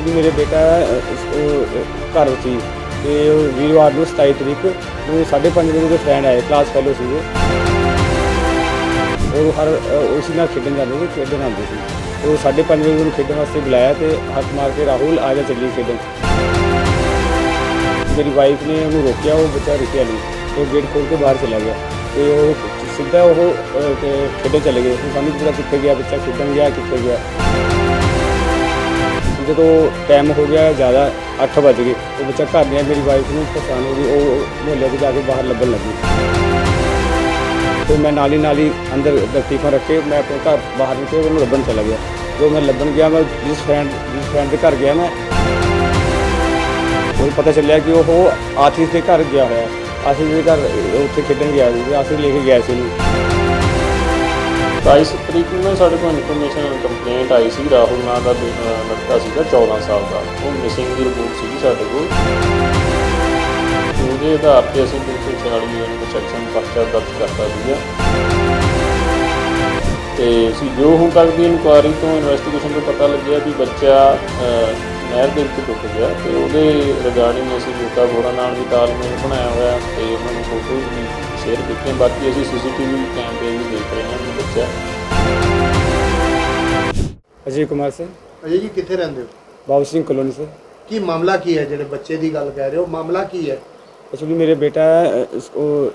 Actually ਮੇਰੇ ਬੇਟਾ ਅ, ਸ- ਉਹ, ਘਰ ਸੀ ਤੇ ਉਹ ਵੀਰਵਾਰ ਨੂੰ 27 ਤਰੀਕ ਨੂੰ 5:30 ਵਜੇ ਦੇ ਫਰੈਂਡ ਆਏ ਕਲਾਸ ਫੈਲੋ ਸੀਗੇ। ਉਹ ਹਰ ਅ, ਉਸੇ ਨਾਲ ਖੇਡਣ ਜਾਂਦੇ ਸੀ ਖੇਡਣ ਆਉਂਦੇ ਸੀ। ਉਹ 5:30 ਵਜੇ ਉਹਨੂੰ ਖੇਡਣ ਵਾਸਤੇ ਬੁਲਾਇਆ ਤੇ ਹੱਥ ਮਾਰ ਕੇ ਰਾਹੁਲ ਆ ਜਾ ਚੱਲੀ ਖੇਡਣ। ਮੇਰੀ ਵਾਈਫ ਨੇ ਉਹਨੂੰ ਰੋਕਿਆ ਉਹ ਬੱਚਾ ਰੁਕਿਆ ਨਹੀਂ। ਉਹ ਗੇਟ ਖੋਲ ਕੇ ਬਾਹਰ ਚਲਾ ਗਿਆ। ਤੇ ਉਹ ਸਿੱਧਾ ਉਹ ਖੇਡਣ ਚਲੇ ਗਏ। ਹੁਣ ਸਾਨੂੰ ਪਤਾ ਕਿੱਥੇ ਗਿਆ ਬੱਚਾ ਖੇਡਣ ਗਿਆ ਕਿੱਥੇ ਗਿਆ। ਜਦੋਂ ਟਾਈਮ ਹੋ ਗਿਆ ਜ਼ਿਆਦਾ 8 ਵਜ ਗਏ, ਉਹ ਬੱਚਾ ਘਰ ਨਹੀਂ ਮੇਰੀ ਵਾਈਫ ਨੂੰ ਪਛਾਣ ਹੋ ਗਈ ਉਹ ਮੁਹੱਲੇ 'ਚ ਜਾ ਕੇ ਬਾਹਰ ਲੱਭਣ ਲੱਗੀ। ਤੇ ਮੈਂ ਨਾਲ ਹੀ ਨਾਲ ਹੀ ਅੰਦਰ ਦਸਤੀਫਾਂ ਰੱਖੇ, ਮੈਂ ਆਪਣੇ ਘਰ ਬਾਹਰ ਨਿਕਲ ਕੇ ਉਹਨੂੰ ਲੱਭਣ ਚਲਾ ਗਿਆ। ਜੋ ਮੈਂ ਲੱਭਣ ਗਿਆ, ਮੈਂ ਜਿਸ ਫਰੈਂਡ ਜਿਸ ਫਰੈਂਡ ਦੇ ਘਰ ਗਿਆ ਮੈਂ ਉਹ ਪਤਾ ਚੱਲਿਆ ਕਿ ਉਹ ਆਸ਼ੀਸ ਦੇ ਘਰ ਗਿਆ ਹੋਇਆ। ਆਸ਼ੀਸ ਦੇ ਘਰ ਉੱਥੇ ਖੇਡਣ ਗਿਆ ਸੀ ਤੇ ਲੈ ਕੇ ਗਿਆ ਸੀ 22 ਤਰੀਕ ਨੂੰ ਨਾ ਸਾਡੇ ਕੋਲ ਇਨਫੋਰਮੇਸ਼ਨ ਕੰਪਲੇਂਟ ਆਈ ਸੀ ਰਾਹੁਲ ਨਾਂ ਦਾ ਬੇ- ਅਹ ਲੜਕਾ ਸੀਗਾ 14 ਸਾਲ ਦਾ। ਉਹ ਮਿਸਿੰਗ ਦੀ ਰਿਪੋਰਟ ਸੀਗੀ ਸਾਡੇ ਕੋਲ। ਉਹਦੇ ਆਧਾਰ ਤੇ ਅਸੀਂ 346 ਐਨ ਸੈਕਸ਼ਨ ਪਰਚਾ ਦਰਜ ਕਰਤਾ ਸੀਗਾ। ਤੇ ਅਸੀਂ ਜੋ ਹੁਣ ਤੱਕ ਦੀ ਇਨਕੁਆਇਰੀ ਤੋਂ ਇਨਵੈਸਟੀਗੇਸ਼ਨ ਤੋਂ ਪਤਾ ਲੱਗਿਆ ਵੀ ਬੱਚਾ ਅਹ, ਨਹਿਰ ਦੇ ਵਿੱਚ ਡੁੱਬ ਗਿਆ ਤੇ ਉਹਦੇ ਰਿਗਾਰਡਿੰਗ ਅਸੀਂ ਲੋਕਾਂ ਹੋਰਾਂ ਨਾਲ ਵੀ ਤਾਲਮੇਲ ਬਣਾਇਆ ਹੋਇਆ ਤੇ ਉਹਨਾਂ ਨੂੰ ਫੋਟੋਜ਼ ਵੀ ਸ਼ੇਅਰ ਕੀਤੀਆਂ। ਬਾਕੀ ਅਸੀਂ ਸੀਸੀਟੀਵੀ ਕੈਮਰੇ ਵੀ ਦੇਖ ਰਹੇ ਹਾਂ ਬੱਚਾ ਅਜੇ ਕੁਮਾਰ ਸਿੰਘ। ਅਜੇ ਜੀ ਕਿੱਥੇ ਰਹਿੰਦੇ ਹੋ? ਬਾਬੂ ਸਿੰਘ ਕਲੋਨੀ ਸੇ ਕੀ ਮਾਮਲਾ ਕੀ ਹੈ? ਜਿਹੜੇ ਬੱਚੇ ਦੀ ਗੱਲ ਕਹਿ ਰਹੇ ਹੋ ਮਾਮਲਾ ਕੀ ਹੈ? ਐਕਚੁਅਲੀ ਮੇਰੇ ਬੇਟਾ ਉਹ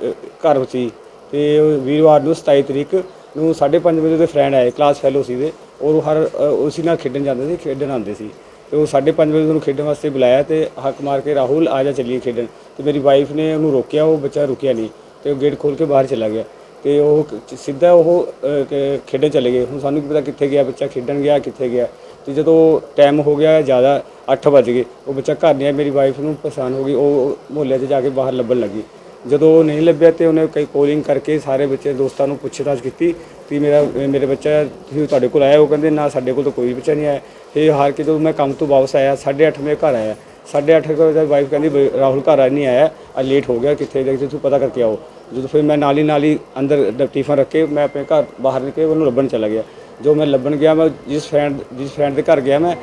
ਘਰ ਸੀ ਤੇ ਉਹ ਵੀਰਵਾਰ ਨੂੰ 27 ਤਰੀਕ ਨੂੰ 5:30 ਵਜੇ ਦੇ ਫਰੈਂਡ ਆਏ ਕਲਾਸ ਫੈਲੋ ਸੀ ਦੇ ਔਰ ਉਹ ਹਰ ਉਸੇ ਨਾਲ ਖੇਡਣ ਜਾਂਦੇ ਸੀ ਖੇਡਣ ਆਉਂਦੇ ਸੀ। ਤੇ ਉਹ 5:30 ਵਜੇ ਉਹਨੂੰ ਖੇਡਣ ਵਾਸਤੇ ਬੁਲਾਇਆ ਤੇ ਹੱਕ ਮਾਰ ਕੇ ਰਾਹੁਲ ਆ ਜਾ ਚੱਲੀਏ ਖੇਡਣ। ਤੇ ਮੇਰੀ ਵਾਈਫ ਨੇ ਉਹਨੂੰ ਰੋਕਿਆ ਉਹ ਬੱਚਾ ਰੁਕਿਆ ਨਹੀਂ। ਤੇ ਉਹ ਗੇਟ ਖੋਲ ਕੇ ਬਾਹਰ ਚਲਾ ਗਿਆ ਤੇ ਉਹ ਕ- ਸਿੱਧਾ ਉਹ ਅ, ਖੇਡਣ ਚਲੇ ਗਏ। ਹੁਣ ਸਾਨੂੰ ਕੀ ਪਤਾ ਕਿੱਥੇ ਗਿਆ ਬੱਚਾ ਖੇਡਣ ਗਿਆ ਕਿੱਥੇ ਗਿਆ। ਤੇ ਜਦੋਂ ਟਾਈਮ ਹੋ ਗਿਆ ਜ਼ਿਆਦਾ 8 ਵਜ ਗਏ। ਉਹ ਬੱਚਾ ਘਰ ਨਹੀਂ ਆਇਆ ਮੇਰੀ ਵਾਈਫ ਨੂੰ ਪਛਾਣ ਹੋ ਗਈ। ਉਹ ਮੁਹੱਲੇ 'ਚ ਜਾ ਕੇ ਬਾਹਰ ਲੱਭਣ ਲੱਗੀ। ਜਦੋਂ ਉਹ ਨਹੀਂ ਲੱਭਿਆ ਤੇ ਉਹਨੇ ਕਈ ਕੋਲਿੰਗ ਕਰਕੇ ਸਾਰੇ ਬੱਚੇ ਦੋਸਤਾਂ ਨੂੰ ਪੁੱਛਤਾਛ ਕੀਤੀ ਕਿ ਮੇਰਾ ਮੇਰੇ ਬੱਚਾ ਤੁਸੀਂ ਤੁਹਾਡੇ ਕੋਲ ਆਇਆ? ਉਹ ਕਹਿੰਦੇ ਨਾ ਸਾਡੇ ਕੋਲ ਤਾਂ ਕੋਈ ਬੱਚਾ ਨਹੀਂ ਆਇਆ। ਇਹ ਹਾਰ ਕੇ ਜਦੋਂ ਮੈਂ ਕੰਮ ਤੋਂ ਵਾਪਸ ਆਇਆ 8:30 ਵਜੇ ਘਰ ਆਇਆ। 8:30 ਵਜੇ ਵਾਈਫ ਕਹਿੰਦੀ ਵੀ ਰਾਹੁਲ ਘਰ ਆ ਨਹੀਂ ਆਇਆ। ਅੱਜ ਲੇਟ ਹੋ ਗਿਆ ਕਿੱਥੇ ਦੇਖ ਤੂੰ ਪਤਾ ਕਰਕੇ ਆਓ। ਜਦੋਂ ਫਿਰ ਮੈਂ ਨਾਲ ਹੀ ਨਾਲ ਹੀ ਅੰਦਰ ਡਿਫਨ ਰੱਖ ਕੇ ਮੈਂ ਆਪਣੇ ਘਰ ਬਾਹਰ ਨਿਕਲ ਕੇ ਉਹਨੂੰ ਲੱਭਣ ਚਲਾ ਗਿਆ। ਜੋ ਮੈਂ ਲੱਭਣ ਗਿਆ, ਮੈਂ ਜਿਸ ਫਰੈਂਡ ਜਿਸ ਫਰੈਂਡ ਦੇ ਘਰ ਗਿਆ ਮੈਂ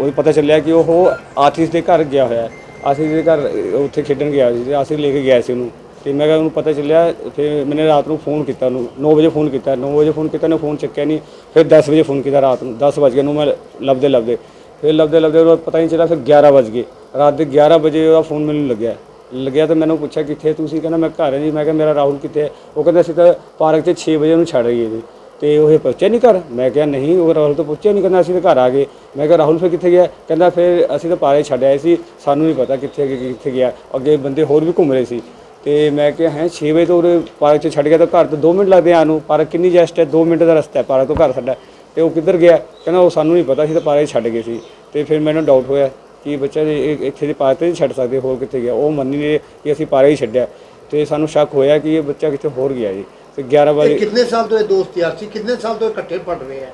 ਉਹ ਪਤਾ ਚੱਲਿਆ ਕਿ ਉਹ ਆਤਿਸ਼ ਦੇ ਘਰ ਗਿਆ ਹੋਇਆ। ਆਤਿਸ਼ ਦੇ ਘਰ ਉੱਥੇ ਖੇਡਣ ਗਿਆ ਸੀ, ਤੇ ਆਤਿਸ਼ ਲੈ ਕੇ ਗਿਆ ਸੀ ਉਹਨੂੰ। ਤੇ ਮੈਂ ਕਿਹਾ ਉਹਨੂੰ ਪਤਾ ਚੱਲਿਆ ਫਿਰ ਮੈਨੇ ਰਾਤ ਨੂੰ ਫੋਨ ਕੀਤਾ ਉਹਨੂੰ। 9 ਵਜੇ ਫੋਨ ਕੀਤਾ 9 ਵਜੇ ਫੋਨ ਕੀਤਾ, ਉਹਨੇ ਫੋਨ ਚੱਕਿਆ ਨਹੀਂ। ਫਿਰ 10 ਵਜੇ ਫੋਨ ਕੀਤਾ ਰਾਤ ਨੂੰ 10 ਵਜ ਗਏ ਨੂੰ ਮੈਂ ਲੱਭਦੇ ਲੱਭਦੇ ਫਿਰ ਲੱਭਦੇ ਲੱਭਦੇ ਉਹਦਾ ਪਤਾ ਨਹੀਂ ਚੱਲਿਆ, ਫਿਰ 11 ਵਜ ਗਏ। ਰਾਤ ਦੇ 11 ਵਜੇ ਉਹਦਾ ਫੋਨ ਮੈਨੂੰ ਲੱਗਿਆ। ਲੱਗਿਆ ਤਾਂ ਮੈਨੂੰ ਪੁੱਛਿਆ ਕਿੱਥੇ ਤੁਸੀਂ ਕਹਿੰਦਾ ਮੈਂ ਘਰ ਹਾਂ ਜੀ। ਮੈਂ ਕਿਹਾ ਮੇਰਾ ਰਾਹੁਲ ਕਿੱਥੇ ਹੈ? ਉਹ ਕਹਿੰਦਾ ਅਸੀਂ ਤਾਂ ਪਾਰਕ 'ਚ 6 ਵਜੇ ਉਹਨੂੰ ਛੱਡ ਗਏ ਜੀ। ਤੇ ਉਹ ਇਹ ਪਹੁੰਚਿਆ ਨਹੀਂ ਘਰ? ਮੈਂ ਕਿਹਾ ਨਹੀਂ, ਉਹ ਰਾਹੁਲ ਤਾਂ ਪਹੁੰਚਿਆ ਨਹੀਂ ਕਹਿੰਦਾ ਅਸੀਂ ਤਾਂ ਘਰ ਆ ਗਏ। ਮੈਂ ਕਿਹਾ ਰਾਹੁਲ ਫਿਰ ਕਿੱਥੇ ਗਿਆ? ਕਹਿੰਦਾ ਫਿਰ ਅਸੀਂ ਤਾਂ ਪਾਰਕ ਛੱਡ ਆਏ ਸੀ। ਸਾਨੂੰ ਨਹੀਂ ਪਤਾ ਕਿੱਥੇ ਗਿਆ ਕਿੱਥੇ ਗਿਆ। ਅੱਗੇ ਬੰਦੇ ਹੋਰ ਵੀ ਘੁੰਮ ਰਹੇ ਸੀ। ਤੇ ਮੈਂ ਕਿਹਾ ਹੈ 6 ਵਜੇ ਤੋਂ ਉਹਦੇ ਪਾਰਕ 'ਚ ਛੱਡ ਗਿਆ ਤਾਂ ਘਰ ਤੋਂ 2 ਮਿੰਟ ਲੱਗਦੇ ਆਉਣ ਨੂੰ। ਪਾਰਕ ਕਿੰਨੀ ਜੈਸਟ ਹੈ? 2 ਮਿੰਟ ਦਾ ਰਸਤਾ ਹੈ ਪਾਰਕ ਤੋਂ ਘਰ ਸਾਡਾ। ਤੇ ਉਹ ਕਿੱਧਰ ਗਿਆ? ਕਹਿੰਦਾ ਉਹ ਸਾਨੂੰ ਨਹੀਂ ਪਤਾ ਸੀ ਤਾਂ ਪਾਰਕ 'ਚ ਛੱਡ ਗਏ ਸੀ। ਤੇ ਫਿਰ ਮੈਨੂੰ ਡਾਊਟ ਹੋਇਆ। ਕਿ ਬੱਚਾ ਜੇ ਇਹ ਇੱਥੇ ਦੇ ਪਾਰਕ ਤੇ ਛੱਡ ਸਕਦੇ ਹੋਰ ਕਿੱਥੇ ਗਿਆ? ਉਹ ਮੰਨੀ ਨੇ ਕਿ ਅਸੀਂ ਪਾਰਕ ਹੀ ਛੱਡਿਆ। ਤੇ ਸਾਨੂੰ ਸ਼ੱਕ ਹੋਇਆ ਕਿ ਇਹ ਬੱਚਾ ਕਿਤੇ ਹੋਰ ਗਿਆ ਜੀ। ਤੇ 11 ਇਹ ਵਜੇ ਕਿੰਨੇ ਸਾਲ ਤੋਂ ਇਹ ਦੋਸਤ ਯਾਰ ਸੀ? ਕਿੰਨੇ ਸਾਲ ਤੋਂ ਇਹ ਇਕੱਠੇ ਪੜ ਰਹੇ ਆ?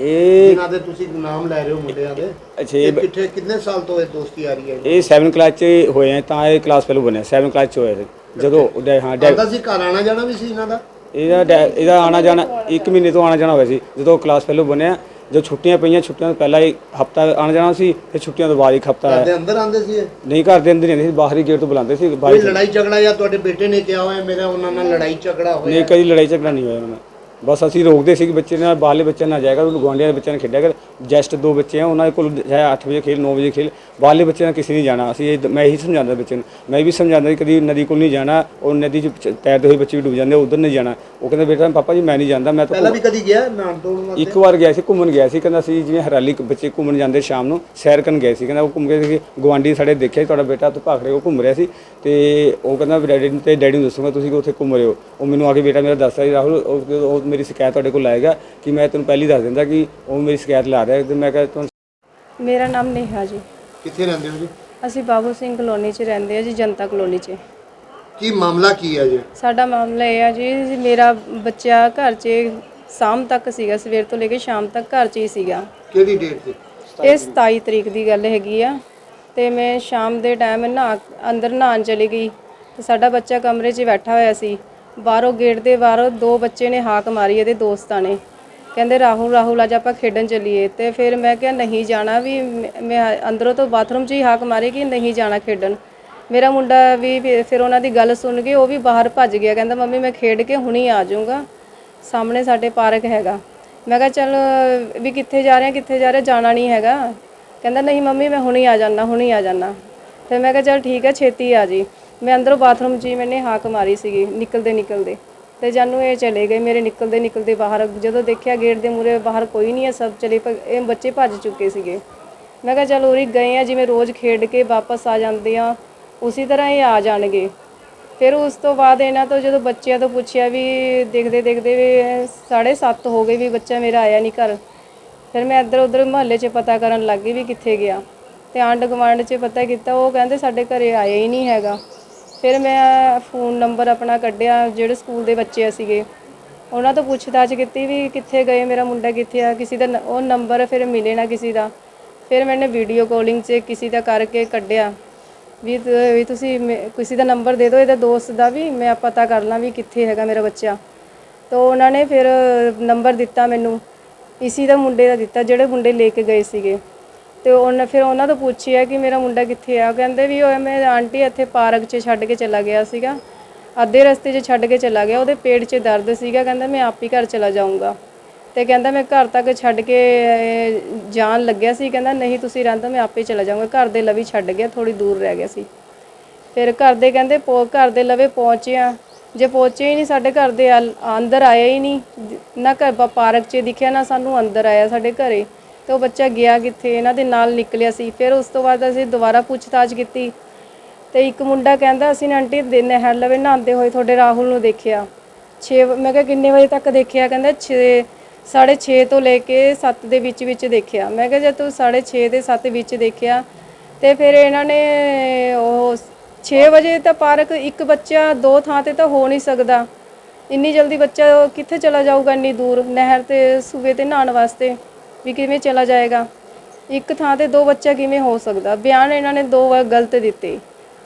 ਇਹ ਜਿਨ੍ਹਾਂ ਦੇ ਤੁਸੀਂ ਨਾਮ ਲੈ ਰਹੇ ਹੋ ਮੁੰਡਿਆਂ ਦੇ। ਅੱਛਾ ਇਹ ਇਹ ਕਿੱਥੇ ਕਿੰਨੇ ਸਾਲ ਤੋਂ ਇਹ ਦੋਸਤੀ ਆ ਰਹੀ ਹੈ ਇਹ 7 ਕਲਾਸ ਚ ਹੋਏ ਆ ਤਾਂ ਇਹ ਕਲਾਸ ਫੈਲੋ ਬਣਿਆ 7 ਕਲਾਸ ਚ ਹੋਇਆ ਸੀ ਜਦੋਂ ਉਹਦਾ ਹਾਂ ਡੈ- ਆਂਦਾ ਸੀ ਘਰ ਆਣਾ ਜਾਣਾ ਵੀ ਸੀ ਇਹਨਾਂ ਦਾ? ਇਹਦਾ ਡੈ- ਇਹਦਾ ਆਣਾ ਜਾਣਾ 1 ਮਹੀਨੇ ਤੋਂ ਆਣਾ ਜਾਣਾ ਹੋਇਆ ਸੀ ਜਦੋਂ ਕਲਾਸ ਫੈਲੋ ਬਣਿਆ ਜਦੋਂ ਛੁੱਟੀਆਂ ਪਈਆਂ ਛੁੱਟੀਆਂ ਤੋਂ ਪਹਿਲਾਂ ਹੀ ਹਫਤਾ ਆਣਾ ਜਾਣਾ ਸੀ ਫਿਰ ਛੁੱਟੀਆਂ ਤੋਂ ਬਾਅਦ ਇੱਕ ਹਫਤਾ ਘਰ ਆਇਆ ਦੇ ਅੰਦਰ ਆਂਦੇ ਸੀ ਇਹ? ਨਹੀਂ ਘਰ ਦੇ ਅੰਦਰ ਨਹੀਂ ਆਉਂਦੇ ਸੀ ਬਾਹਰੀ ਗੇਟ ਤੋਂ ਬੁਲਾਉਂਦੇ ਸੀ ਕੋਈ ਬਾਹਰ ਲੜਾਈ ਝਗੜਾ ਜਾਂ ਤੁਹਾਡੇ ਬੇਟੇ ਨੇ ਕਿਹਾ ਹੋਇਆ ਮੇਰਾ ਉਹਨਾਂ ਨਾਲ ਲੜਾਈ ਝਗੜਾ ਨਹੀਂ ਹੋਇਆ ਕਦੀ ਲੜਾਈ ਝਗੜਾ ਨਹੀਂ ਹੋਇਆ ਉਹਨਾਂ ਨਾਲ। ਬਸ ਅਸੀਂ ਰੋਕਦੇ ਸੀ ਕਿ ਬੱਚੇ ਨਾਲ ਬਾਹਰਲੇ ਬੱਚੇ ਨਾਲ ਜਾਏਗਾ ਉਹਨੂੰ ਗੁਆਂਢੀਆਂ ਦੇ ਬੱਚਿਆਂ ਨਾਲ ਖੇਡਿਆ ਕਰ। ਜਸਟ ਦੋ ਬੱਚੇ ਆ ਉਹਨਾਂ ਦੇ ਕੋਲ ਹੈ 8 ਵਜੇ ਖੇਲ 9 ਵਜੇ ਖੇਲ ਬਾਹਰਲੇ ਬੱਚੇ ਨਾਲ ਕਿਸੇ ਨਹੀਂ ਜਾਣਾ। ਅਸੀਂ ਇਹ- ਮੈਂ ਇਹੀ ਸਮਝਾਉਂਦਾ ਬੱਚੇ ਨੂੰ। ਮੈਂ ਵੀ ਸਮਝਾਉਂਦਾ ਕਿ ਕਦੀ ਨਦੀ ਕੋਲ ਨਹੀਂ ਜਾਣਾ ਉਹ ਨਦੀ 'ਚ ਤੈਰਦੇ ਹੋਏ ਬੱਚੇ ਵੀ ਡੁੱਬ ਜਾਂਦੇ ਉਧਰ ਨਹੀਂ ਜਾਣਾ। ਉਹ ਕਹਿੰਦਾ ਬੇਟਾ ਪਾਪਾ ਜੀ ਮੈਂ ਨਹੀਂ ਜਾਂਦਾ ਮੈਂ ਤਾਂ ਪਹਿਲਾਂ ਵੀ ਕਦੀ ਗਿਆ ਤੋਂ ਵਾਸਤੇ ਇੱਕ ਵਾਰ ਗਿਆ ਸੀ ਘੁੰਮਣ ਗਿਆ ਸੀ। ਕਹਿੰਦਾ ਸੀ ਜਿਵੇਂ ਹਰਾਲੀ ਕ- ਬੱਚੇ ਘੁੰਮਣ ਜਾਂਦੇ ਸ਼ਾਮ ਨੂੰ ਸੈਰ ਕਰਨ ਗਏ ਸੀ। ਕਹਿੰਦਾ ਉਹ ਘੁੰਮ ਗਏ ਸੀ ਗਵਾਂਡੀ ਸਾਡੇ ਦੇਖਿਆ ਤੁਹਾਡਾ ਬੇਟਾ ਤੋਂ ਭਾਖੜੇ ਉਹ ਘੁੰਮ ਰਿਹਾ ਸੀ। ਤੇ ਉਹ ਕਹਿੰਦਾ ਡੈਡੀ ਤੇ ਡੈਡੀ ਨੂੰ ਦੱਸੂਗਾ ਤੁਸੀਂ ਕਿ ਉੱਥੇ ਘੁੰਮ ਰਹੇ ਹੋ? ਉਹ ਮੈਨੂੰ ਆ ਕੇ ਬੇਟਾ ਮੇਰਾ ਦੱਸਦਾ ਸੀ ਰਾਹੁਲ ਉਹ ਉਹ ਮੇਰੀ ਸ਼ਿਕਾਇਤ ਤੁਹਾਡੇ ਕੋਲ ਆਏਗਾ ਕਿ ਮੈਂ ਤੈਨੂੰ ਪਹਿਲੀ ਦੱਸ ਦਿੰਦਾ ਕਿ ਉਹ ਮੇਰੀ ਸ਼ਿਕਾਇਤ ਲਾ ਰਿਹਾ ਤੇ ਮੈਂ ਕਿਹਾ ਤੁਹਾਨੂੰ ਮੇਰਾ ਨਾਮ ਨੇਹਾ ਜੀ। ਕਿੱਥੇ ਰਹਿੰਦੇ ਹੋ ਜੀ? ਅਸੀਂ ਬਾਬੂ ਸਿੰਘ ਕਲੋਨੀ 'ਚ ਰਹਿੰਦੇ ਆ ਜੀ ਜਨਤਾ ਕਲੋਨੀ 'ਚ। ਕੀ ਮਾਮਲਾ ਕੀ ਹੈ ਜੀ? ਸਾਡਾ ਮਾਮਲਾ ਇਹ ਆ ਜੀ ਮੇਰਾ ਬੱਚਾ ਘਰ 'ਚ ਸ਼ਾਮ ਤੱਕ ਸੀਗਾ ਸਵੇਰ ਤੋਂ ਲੈ ਕੇ ਸ਼ਾਮ ਤੱਕ ਘਰ 'ਚ ਹੀ ਸੀਗਾ। ਕਿਹੜੀ ਡੇਟ ਸੀ ਇਹ 27 ਤਰੀਕ ਦੀ ਗੱਲ ਹੈਗੀ ਆ। ਤੇ ਮੈਂ ਸ਼ਾਮ ਦੇ ਟਾਈਮ ਨਹਾ ਅੰਦਰ ਨਹਾਉਣ ਚਲੀ ਗਈ। ਤੇ ਸਾਡਾ ਬੱਚਾ ਕਮਰੇ 'ਚ ਬੈਠਾ ਹੋਇਆ ਸੀ। ਬਾਹਰੋਂ ਗੇਟ ਦੇ ਬਾਹਰੋਂ ਦੋ ਬੱਚੇ ਨੇ ਹਾਕ ਮਾਰੀ ਇਹਦੇ ਦੋਸਤਾਂ ਨੇ। ਕਹਿੰਦੇ, ਰਾਹੁਲ ਰਾਹੁਲ, ਅੱਜ ਆਪਾਂ ਖੇਡਣ ਚੱਲੀਏ। ਤੇ ਫਿਰ ਮੈਂ ਕਿਹਾ, ਨਹੀਂ ਜਾਣਾ ਵੀ, ਮੈਂ- ਮੈਂ ਅੰਦਰੋਂ ਤੋਂ ਬਾਥਰੂਮ 'ਚ ਹੀ ਹਾਕ ਮਾਰੀ ਕਿ ਨਹੀਂ ਜਾਣਾ ਖੇਡਣ? ਮੇਰਾ ਮੁੰਡਾ ਵੀ ਫਿਰ- ਉਹਨਾਂ ਦੀ ਗੱਲ ਸੁਣ ਕੇ ਉਹ ਵੀ ਬਾਹਰ ਭੱਜ ਗਿਆ। ਕਹਿੰਦਾ, ਮੰਮੀ, ਮੈਂ ਖੇਡ ਕੇ ਹੁਣੀ ਆ ਜਾਊਂਗਾ। ਸਾਹਮਣੇ ਸਾਡੇ ਪਾਰਕ ਹੈਗਾ। ਮੈਂ ਕਿਹਾ, ਚੱਲ, ਵੀ ਕਿੱਥੇ ਜਾ ਰਹੇ ਕਿੱਥੇ ਜਾ ਰਹੇ ਜਾਣਾ ਨਹੀਂ ਹੈਗਾ। ਕਹਿੰਦਾ, ਨਹੀਂ ਮੰਮੀ, ਮੈਂ ਹੁਣੀ ਆ ਜਾਣਾ ਹੁਣੀ ਆ ਜਾਣਾ ਫਿਰ ਮੈਂ ਕਿਹਾ, ਚੱਲ ਠੀਕ ਹੈ ਛੇਤੀ ਆ ਜੀ। ਮੈਂ ਅੰਦਰੋਂ ਬਾਥਰੂਮ 'ਚ ਹੀ ਮੈਨੇ ਹਾਕ ਮਾਰੀ ਸੀਗੀ, ਨਿਕਲਦੇ ਨਿਕਲਦੇ। ਤੇ ਜਾਨੂੰ ਇਹ ਚਲੇ ਗਏ, ਮੇਰੇ ਨਿਕਲਦੇ ਨਿਕਲਦੇ ਬਾਹਰ। ਜਦੋਂ ਦੇਖਿਆ ਗੇਟ ਦੇ ਮੂਰੇ ਬਾਹਰ ਕੋਈ ਨਹੀਂ ਹੈ, ਸਭ ਚਲੇ ਭ- ਇਹ ਬੱਚੇ ਭੱਜ ਚੁੱਕੇ ਸੀਗੇ। ਮੈਂ ਕਿਹਾ, ਚੱਲ ਉਰੀ ਗਏ ਆ, ਜਿਵੇਂ ਰੋਜ਼ ਖੇਡ ਕੇ ਵਾਪਸ ਆ ਜਾਂਦੇ ਆ, ਉਸੇ ਤਰ੍ਹਾਂ ਇਹ ਆ ਜਾਣਗੇ। ਫਿਰ ਉਸ ਤੋਂ ਬਾਅਦ ਇਹਨਾਂ ਤੋਂ ਜਦੋਂ ਬੱਚਿਆਂ ਤੋਂ ਪੁੱਛਿਆ ਵੀ ਦੇਖਦੇ ਦੇਖਦੇ ਵੀ 7:30 ਹੋ ਗਏ ਵੀ ਬੱਚਾ ਮੇਰਾ ਆਇਆ ਨਹੀਂ ਘਰ। ਫਿਰ ਮੈਂ ਇੱਧਰ ਉੱਧਰ ਮੁਹੱਲੇ 'ਚ ਪਤਾ ਕਰਨ ਲੱਗ ਗਈ ਵੀ ਕਿੱਥੇ ਗਿਆ। ਤੇ ਆਂਢ ਗੁਆਂਢ 'ਚ ਪਤਾ ਕੀਤਾ, ਉਹ ਕਹਿੰਦੇ ਸਾਡੇ ਘਰੇ ਆਇਆ ਹੀ ਨਹੀਂ ਹੈਗਾ। ਫਿਰ ਮੈਂ ਫੋਨ ਨੰਬਰ ਆਪਣਾ ਕੱਢਿਆ, ਜਿਹੜੇ ਸਕੂਲ ਦੇ ਬੱਚੇ ਸੀਗੇ। ਉਹਨਾਂ ਤੋਂ ਪੁੱਛਤਾਛ ਕੀਤੀ ਵੀ ਕਿੱਥੇ ਗਏ, ਮੇਰਾ ਮੁੰਡਾ ਕਿੱਥੇ ਆ, ਕਿਸੇ ਦਾ ਨ- ਉਹ ਨੰਬਰ ਫਿਰ ਮਿਲੇ ਨਾ ਕਿਸੇ ਦਾ। ਫਿਰ ਮੈਨੇ ਵੀਡੀਓ ਕਾਲਿੰਗ 'ਚ ਕਿਸੇ ਦਾ ਕਰਕੇ ਕੱਢਿਆ ਵੀ ਤ- ਵੀ ਤੁਸੀਂ ਮੇ- ਕਿਸੇ ਦਾ ਨੰਬਰ ਦੇ ਦਿਓ, ਇਹਦਾ ਦੋਸਤ ਦਾ ਵੀ, ਮੈਂ ਪਤਾ ਕਰ ਲਾਂ ਵੀ ਕਿੱਥੇ ਹੈਗਾ ਮੇਰਾ ਬੱਚਾ। ਤਾਂ ਉਹਨਾਂ ਨੇ ਫਿਰ ਨੰਬਰ ਦਿੱਤਾ ਮੈਨੂੰ, ਇਸੀ ਦਾ ਮੁੰਡੇ ਦਾ ਦਿੱਤਾ, ਜਿਹੜੇ ਮੁੰਡੇ ਲੈ ਕੇ ਗਏ ਸੀਗੇ। ਤੇ ਉਹਨੇ ਫਿਰ ਉਹਨਾਂ ਤੋਂ ਪੁੱਛਿਆ ਕਿ ਮੇਰਾ ਮੁੰਡਾ ਕਿੱਥੇ ਆ? ਉਹ ਕਹਿੰਦੇ ਵੀ ਉਹ ਮੈਂ ਆਂਟੀ ਇੱਥੇ ਪਾਰਕ 'ਚ ਛੱਡ ਕੇ ਚਲਾ ਗਿਆ ਸੀਗਾ। ਅੱਧੇ ਰਸਤੇ 'ਚ ਛੱਡ ਕੇ ਚਲਾ ਗਿਆ। ਉਹਦੇ ਪੇਟ 'ਚ ਦਰਦ ਸੀਗਾ। ਕਹਿੰਦਾ ਮੈਂ ਆਪ ਹੀ ਘਰ ਚਲਾ ਜਾਊਂਗਾ। ਤੇ ਕਹਿੰਦਾ ਮੈਂ ਘਰ ਤੱਕ ਛੱਡ ਕੇ ਜਾਣ ਲੱਗਿਆ ਸੀ। ਕਹਿੰਦਾ ਨਹੀਂ ਤੁਸੀਂ ਰਹਿੰਦਾ ਮੈਂ ਆਪੇ ਚਲਾ ਜਾਊਂਗਾ। ਘਰ ਦੇ ਲਵੀ ਛੱਡ ਗਿਆ ਥੋੜੀ ਦੂਰ ਰਹਿ ਗਿਆ ਸੀ। ਫਿਰ ਘਰ ਦੇ ਕਹਿੰਦੇ ਪੋ- ਘਰ ਦੇ ਲਵੇ ਪਹੁੰਚਿਆ। ਜੇ ਪਹੁੰਚੇ ਹੀ ਨਹੀਂ, ਸਾਡੇ ਘਰ ਦੇ ਅਲ- ਅੰਦਰ ਆਇਆ ਹੀ ਨਹੀਂ। ਨਾ ਘਰ ਪਾਰਕ 'ਚ ਦਿਖਿਆ, ਨਾ ਸਾਨੂੰ ਅੰਦਰ ਆਇਆ ਸਾਡੇ ਘਰੇ। ਤੇ ਉਹ ਬੱਚਾ ਗਿਆ ਕਿੱਥੇ, ਇਹਨਾਂ ਦੇ ਨਾਲ ਨਿਕਲਿਆ ਸੀ। ਫਿਰ ਉਸ ਤੋਂ ਬਾਅਦ ਅਸੀਂ ਦੁਬਾਰਾ ਪੁੱਛਤਾਛ ਕੀਤੀ ਤੇ ਇੱਕ ਮੁੰਡਾ ਕਹਿੰਦਾ, ਅਸੀਂ ਨਾ ਆਂਟੀ ਦੇ ਨਹਿਰ ਲਵੇ ਨਹਾਉਂਦੇ ਹੋਏ ਤੁਹਾਡੇ ਰਾਹੁਲ ਨੂੰ ਦੇਖਿਆ। 6 ਮੈਂ ਕਿਹਾ, ਕਿੰਨੇ ਵਜੇ ਤੱਕ ਦੇਖਿਆ? ਕਹਿੰਦਾ 6 6:30 ਤੋਂ ਲੈ ਕੇ 7 ਦੇ ਵਿੱਚ ਵਿੱਚ ਦੇਖਿਆ। ਮੈਂ ਕਿਹਾ, ਜੇ ਤੂੰ 6:30 ਦੇ 7 ਵਿੱਚ ਦੇਖਿਆ, ਤੇ ਫਿਰ ਇਹਨਾਂ ਨੇ ਉਹ 6 ਵਜੇ ਤਾਂ ਪਾਰਕ ਇੱਕ ਬੱਚਾ ਦੋ ਥਾਂ ਤੇ ਤਾਂ ਹੋ ਨਹੀਂ ਸਕਦਾ। ਇੰਨੀ ਜਲਦੀ ਬੱਚਾ ਕਿੱਥੇ ਚਲਾ ਜਾਊਗਾ ਇੰਨੀ ਦੂਰ ਨਹਿਰ ਤੇ ਸੂਏ ਤੇ ਨਹਾਉਣ ਵਾਸਤੇ? ਵੀ ਕਿਵੇਂ ਚਲਾ ਜਾਏਗਾ? ਇੱਕ ਥਾਂ ਤੇ ਦੋ ਬੱਚਾ ਕਿਵੇਂ ਹੋ ਸਕਦਾ? ਬਿਆਨ ਇਹਨਾਂ ਨੇ ਦੋ ਵਾਰ ਗਲਤ ਦਿੱਤੇ।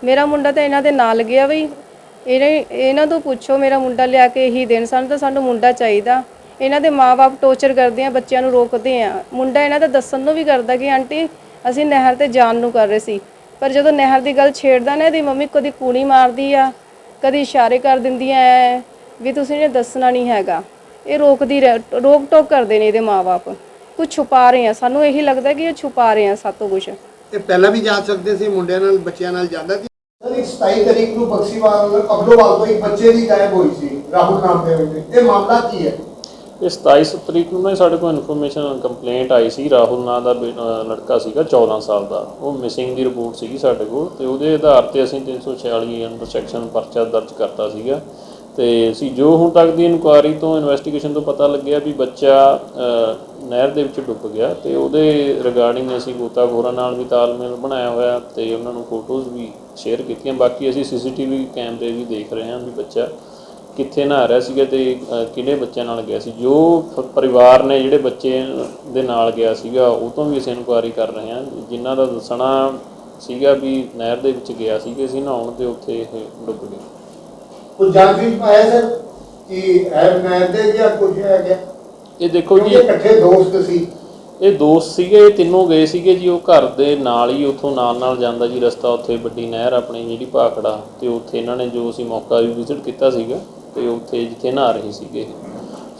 ਮੇਰਾ ਮੁੰਡਾ ਤਾਂ ਇਹਨਾਂ ਦੇ ਨਾਲ ਗਿਆ ਬਈ। ਇਹਨੇ, ਇਹਨਾਂ ਤੋਂ ਪੁੱਛੋ, ਮੇਰਾ ਮੁੰਡਾ ਲਿਆ ਕੇ ਇਹੀ ਦੇਣ। ਸਾਨੂੰ ਤਾਂ ਸਾਨੂੰ ਮੁੰਡਾ ਚਾਹੀਦਾ। ਇਹਨਾਂ ਦੇ ਮਾਪੇ ਟੌਰਚਰ ਕਰਦੇ ਆ, ਬੱਚਿਆਂ ਨੂੰ ਰੋਕਦੇ ਆ। ਮੁੰਡਾ ਇਹਨਾਂ ਦਾ ਦੱਸਣ ਨੂੰ ਵੀ ਕਰਦਾ ਕਿ, ਆਂਟੀ, ਅਸੀਂ ਨਹਿਰ ਤੇ ਜਾਣ ਨੂੰ ਕਰ ਰਹੇ ਸੀ। ਪਰ ਜਦੋਂ ਨਹਿਰ ਦੀ ਗੱਲ ਛੇੜਦਾ ਨਾ ਇਹਦੀ ਮੰਮੀ, ਕਦੀ ਕੂਣੀ ਮਾਰਦੀ ਆ, ਕਦੀ ਇਸ਼ਾਰੇ ਕਰ ਦਿੰਦੀਆਂ ਐ। ਵੀ ਤੁਸੀਂ ਨੇ ਦੱਸਣਾ ਨਹੀਂ ਹੈਗਾ। ਇਹ ਰੋਕਦੀ ਰਹਿ- ਰੋਕ ਟੋਕ ਕਰਦੇ ਨੇ ਇਹਦੇ ਮਾਪੇ ਕੁਝ ਛੁਪਾ ਰਹੇ ਆ ਸਾਨੂੰ ਇਹੀ ਲੱਗਦਾ ਕਿ ਇਹ ਛੁਪਾ ਰਹੇ ਆ ਸਾਤੋਂ ਕੁਝ। ਇਹ ਪਹਿਲਾਂ ਵੀ ਜਾ ਸਕਦੇ ਸੀ ਮੁੰਡਿਆਂ ਨਾਲ ਬੱਚਿਆਂ ਨਾਲ ਜਾਂਦਾ ਸੀ। ਸਰ ਇੱਕ 27 ਤਰੀਕ ਨੂੰ ਬਕਸੀਵਾਲ ਅਬਲੋਵਾਲ ਤੋਂ ਇੱਕ ਬੱਚੇ ਦੀ ਗਾਇਬ ਹੋਈ ਸੀ ਰਾਹੁਲ ਨਾਮ ਦੇ ਵਿੱਚ। ਇਹ ਮਾਮਲਾ ਕੀ ਹੈ? ਇਹ 27 ਤਰੀਕ ਨੂੰ ਨਾ ਸਾਡੇ ਕੋਲ ਇਨਫੋਰਮੇਸ਼ਨ ਕੰਪਲੇਂਟ ਆਈ ਸੀ। ਰਾਹੁਲ ਨਾਂ ਦਾ ਬੇ- ਅਹ ਲੜਕਾ ਸੀਗਾ 14 ਸਾਲ ਦਾ। ਉਹ ਮਿਸਿੰਗ ਦੀ ਰਿਪੋਰਟ ਸੀਗੀ ਸਾਡੇ ਕੋਲ ਤੇ ਉਹਦੇ ਆਧਾਰ ਤੇ ਅਸੀਂ 346 ਅੰਡਰ ਸੈਕਸ਼ਨ ਪਰਚਾ ਦਰਜ ਕਰਤਾ ਸੀਗਾ। ਤੇ ਅਸੀਂ ਜੋ ਹੁਣ ਤੱਕ ਦੀ ਇਨਕੁਆਇਰੀ ਤੋਂ ਇਨਵੈਸਟੀਗੇਸ਼ਨ ਤੋਂ ਪਤਾ ਲੱਗਿਆ ਵੀ ਬੱਚਾ ਨਹਿਰ ਦੇ ਵਿੱਚ ਡੁੱਬ ਗਿਆ ਤੇ ਉਹਦੇ ਰਿਗਾਰਡਿੰਗ ਅਸੀਂ ਗੋਤਾਖੋਰਾਂ ਨਾਲ ਵੀ ਤਾਲਮੇਲ ਬਣਾਇਆ ਹੋਇਆ ਤੇ ਉਹਨਾਂ ਨੂੰ ਫੋਟੋਜ਼ ਵੀ ਸ਼ੇਅਰ ਕੀਤੀਆਂ। ਬਾਕੀ ਅਸੀਂ ਸੀਸੀਟੀਵੀ ਕੈਮਰੇ ਵੀ ਦੇਖ ਰਹੇ ਹਾਂ ਵੀ ਬੱਚਾ ਕਿੱਥੇ ਨਹਾ ਰਿਹਾ ਸੀਗਾ ਤੇ ਕਿਹੜੇ ਬੱਚਿਆਂ ਨਾਲ ਗਿਆ ਸੀ। ਜੋ ਪਰਿਵਾਰ ਨੇ ਜਿਹੜੇ ਬੱਚੇ ਦੇ ਨਾਲ ਗਿਆ ਸੀਗਾ, ਉਹ ਤੋਂ ਵੀ ਅਸੀਂ ਇਨਕੁਆਇਰੀ ਕਰ ਰਹੇ ਹਾਂ। ਜਿਨ੍ਹਾਂ ਦਾ ਦੱਸਣਾ ਸੀਗਾ ਵੀ ਨਹਿਰ ਦੇ ਵਿੱਚ ਗਿਆ ਸੀ ਕਿ ਅਸੀਂ ਨਹਾਉਣ ਤੇ ਉੱਥੇ ਇਹ ਡੁੱਬ ਗਏ ਕੁਝ ਜਾਂਚ ਵੀ ਪਾਇਆ ਸਰ ਕਿ ਹੈ ਮੈਂ ਦੇ ਗਿਆ ਕੁਝ ਹੈ ਗਿਆ ਇਹ ਦੇਖੋ ਕਿਉਂਕਿ ਜੀ ਇਕੱਠੇ ਦੋਸਤ ਸੀ। ਇਹ ਦੋਸਤ ਸੀਗੇ ਇਹ ਤਿੰਨੋਂ ਗਏ ਸੀਗੇ ਜੀ ਉਹ ਘਰ ਦੇ ਨਾਲ ਹੀ ਉੱਥੋਂ ਨਾਲ ਨਾਲ ਜਾਂਦਾ ਜੀ ਰਸਤਾ ਉੱਥੇ ਵੱਡੀ ਨਹਿਰ ਆਪਣੀ ਜਿਹੜੀ ਭਾਖੜਾ ਤੇ ਉੱਥੇ ਇਹਨਾਂ ਨੇ ਜੋ ਅਸੀਂ ਮੌਕਾ ਵੀ ਵਿਜ਼ਿਟ ਕੀਤਾ ਸੀਗਾ ਤੇ ਉੱਥੇ ਜਿੱਥੇ ਨਹਾ ਰਹੇ ਸੀਗੇ।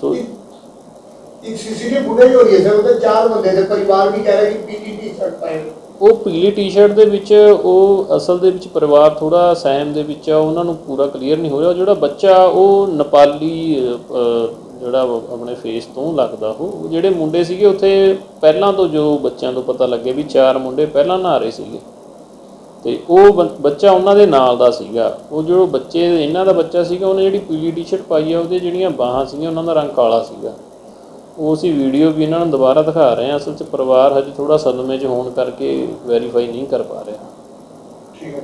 ਸੋ ਇੱਕ ਸੀਸੀਟੀਵੀ ਫੁਟੇਜ ਹੋ ਰਹੀ ਹੈ ਸਰ ਉਹਦੇ ਚਾਰ ਬੰਦੇ ਦੇ ਪਰਿਵਾਰ ਵੀ ਕਹਿ ਰਿਹਾ ਕਿ ਪੀਟੀ ਟੀ-ਸ਼ਰਟ ਪਾਏ। ਉਹ ਪੀਲੀ ਟੀ-ਸ਼ਰਟ ਦੇ ਵਿੱਚ, ਉਹ ਅਸਲ ਦੇ ਵਿੱਚ ਪਰਿਵਾਰ ਥੋੜਾ ਸਹਿਮ ਦੇ ਵਿੱਚ ਆ, ਉਹਨਾਂ ਨੂੰ ਪੂਰਾ ਕਲੀਅਰ ਨਹੀਂ ਹੋ ਰਿਹਾ। ਜਿਹੜਾ ਬੱਚਾ, ਉਹ ਨੇਪਾਲੀ ਜਿਹੜਾ ਉਹ ਆਪਣੇ ਫੇਸ ਤੋਂ ਲੱਗਦਾ, ਉਹ ਜਿਹੜੇ ਮੁੰਡੇ ਸੀਗੇ, ਉੱਥੇ ਪਹਿਲਾਂ ਤੋਂ ਜੋ ਬੱਚਿਆਂ ਤੋਂ ਪਤਾ ਲੱਗੇ ਵੀ ਚਾਰ ਮੁੰਡੇ ਪਹਿਲਾਂ ਨਹਾ ਰਹੇ ਸੀਗੇ। ਤੇ ਉਹ ਬ- ਬੱਚਾ ਉਹਨਾਂ ਦੇ ਨਾਲ ਦਾ ਸੀਗਾ। ਉਹ ਜੋ ਬੱਚੇ, ਇਹਨਾਂ ਦਾ ਬੱਚਾ ਸੀਗਾ, ਉਹਨੇ ਜਿਹੜੀ ਪੀਲੀ ਟੀ-ਸ਼ਰਟ ਪਾਈ ਆ, ਉਹਦੇ ਜਿਹੜੀਆਂ ਬਾਹਾਂ ਸੀਗੀਆਂ, ਉਹਨਾਂ ਦਾ ਰੰਗ ਕਾਲਾ ਸੀਗਾ। ਉਹ ਅਸੀਂ ਵੀਡੀਓ ਵੀ ਇਹਨਾਂ ਨੂੰ ਦੁਬਾਰਾ ਦਿਖਾ ਰਹੇ ਹਾਂ। ਅਸਲ 'ਚ ਪਰਿਵਾਰ ਹਜੇ ਥੋੜਾ ਸਦਮੇ 'ਚ ਹੋਣ ਕਰਕੇ ਵੈਰੀਫਾਈ ਨਹੀਂ ਕਰ ਪਾ ਰਿਹਾ। ਠੀਕ ਹੈ।